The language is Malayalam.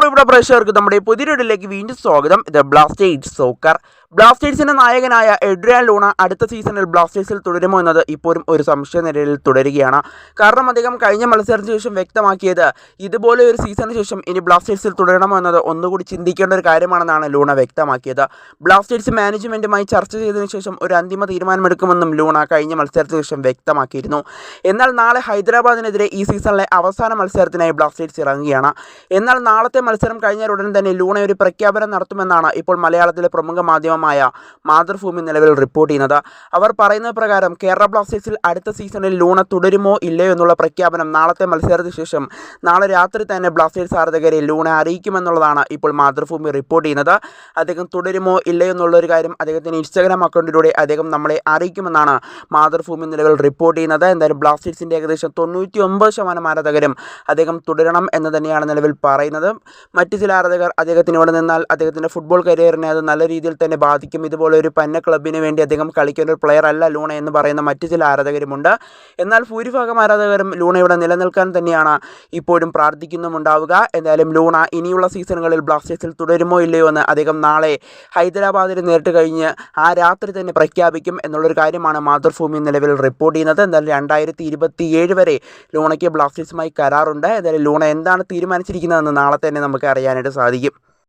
പ്രിയപ്പെട്ട പ്രേക്ഷകർക്ക് നമ്മുടെ പുതിയൊരിടിലേക്ക് വീണ്ടും സ്വാഗതം. ഇത് ബ്ലാസ്റ്റേഴ്സ് സോക്കർ. ബ്ലാസ്റ്റേഴ്സിന്റെ നായകനായ എഡ്രിയാൻ ലൂണ അടുത്ത സീസണിൽ ബ്ലാസ്റ്റേഴ്സിൽ തുടരുമോ എന്നത് ഇപ്പോഴും ഒരു സംശയ നിലയിൽ തുടരുകയാണ്. കാരണം അദ്ദേഹം കഴിഞ്ഞ മത്സരത്തിന് ശേഷം വ്യക്തമാക്കിയത് ഇതുപോലെ ഒരു സീസണിന് ശേഷം ഇനി ബ്ലാസ്റ്റേഴ്സിൽ തുടരണമോ എന്നത് ഒന്നുകൂടി ചിന്തിക്കേണ്ട ഒരു കാര്യമാണെന്നാണ് ലൂണ വ്യക്തമാക്കിയത്. ബ്ലാസ്റ്റേഴ്സ് മാനേജ്മെന്റുമായി ചർച്ച ചെയ്തതിനു ശേഷം ഒരു അന്തിമ തീരുമാനമെടുക്കുമെന്നും ലൂണ കഴിഞ്ഞ മത്സരത്തിന് ശേഷം വ്യക്തമാക്കിയിരുന്നു. എന്നാൽ നാളെ ഹൈദരാബാദിനെതിരെ ഈ സീസണിലെ അവസാന മത്സരത്തിനായി ബ്ലാസ്റ്റേഴ്സ് ഇറങ്ങുകയാണ്. എന്നാൽ നാളത്തെ മത്സരം കഴിഞ്ഞാൽ ഉടൻ തന്നെ ലൂണ ഒരു പ്രഖ്യാപനം നടത്തുമെന്നാണ് ഇപ്പോൾ മലയാളത്തിലെ പ്രമുഖ മാധ്യമമായ മാതൃഭൂമി നിലവിൽ റിപ്പോർട്ട് ചെയ്യുന്നത്. അവർ പറയുന്ന പ്രകാരം കേരള ബ്ലാസ്റ്റേഴ്സിൽ അടുത്ത സീസണിൽ ലൂണ തുടരുമോ ഇല്ലയോ എന്നുള്ള പ്രഖ്യാപനം നാളത്തെ മത്സരത്തിന് ശേഷം നാളെ രാത്രി തന്നെ ബ്ലാസ്റ്റേഴ്സ് ആരാധകരെ ലൂണ അറിയിക്കുമെന്നുള്ളതാണ് ഇപ്പോൾ മാതൃഭൂമി റിപ്പോർട്ട് ചെയ്യുന്നത്. അദ്ദേഹം തുടരുമോ ഇല്ലയോ എന്നുള്ളൊരു കാര്യം അദ്ദേഹത്തിന്റെ ഇൻസ്റ്റാഗ്രാം അക്കൗണ്ടിലൂടെ അദ്ദേഹം നമ്മളെ അറിയിക്കുമെന്നാണ് മാതൃഭൂമി നിലവിൽ റിപ്പോർട്ട് ചെയ്യുന്നത്. എന്തായാലും ബ്ലാസ്റ്റേഴ്സിന്റെ ഏകദേശം തൊണ്ണൂറ്റി ഒമ്പത് ശതമാനം ആരാധകരും അദ്ദേഹം തുടരണം എന്ന് തന്നെയാണ് നിലവിൽ പറയുന്നത്. മറ്റു ചില ആരാധകർ അദ്ദേഹത്തിന് ഇവിടെ നിന്നാൽ അദ്ദേഹത്തിന്റെ ഫുട്ബോൾ കരിയറിനെ അത് നല്ല രീതിയിൽ തന്നെ ബാധിക്കും. ഇതുപോലെ ഒരു പന്ന ക്ലബിന് വേണ്ടി അദ്ദേഹം കളിക്കുന്ന ഒരു പ്ലെയർ അല്ല ലൂണ എന്ന് പറയുന്ന മറ്റു ചില ആരാധകരുമുണ്ട്. എന്നാൽ ഭൂരിഭാഗം ആരാധകരും ലൂണ ഇവിടെ നിലനിൽക്കാൻ തന്നെയാണ് ഇപ്പോഴും പ്രാർത്ഥിക്കുന്നുമുണ്ടാവുക. എന്തായാലും ലൂണ ഇനിയുള്ള സീസണുകളിൽ ബ്ലാസ്റ്റേഴ്സിൽ തുടരുമോ ഇല്ലയോ എന്ന് അദ്ദേഹം നാളെ ഹൈദരാബാദിൽ നേരിട്ട് കഴിഞ്ഞ് ആ രാത്രി തന്നെ പ്രഖ്യാപിക്കും എന്നുള്ളൊരു കാര്യമാണ് മാതൃഭൂമി നിലവിൽ റിപ്പോർട്ട് ചെയ്യുന്നത്. എന്തായാലും രണ്ടായിരത്തി വരെ ലൂണയ്ക്ക് ബ്ലാസ്റ്റേഴ്സുമായി കരാറുണ്ട്. എന്തായാലും ലൂണ എന്താണ് തീരുമാനിച്ചിരിക്കുന്നതെന്ന് നാളെ തന്നെ നമുക്ക് അറിയാനായിട്ട് സാധിക്കും.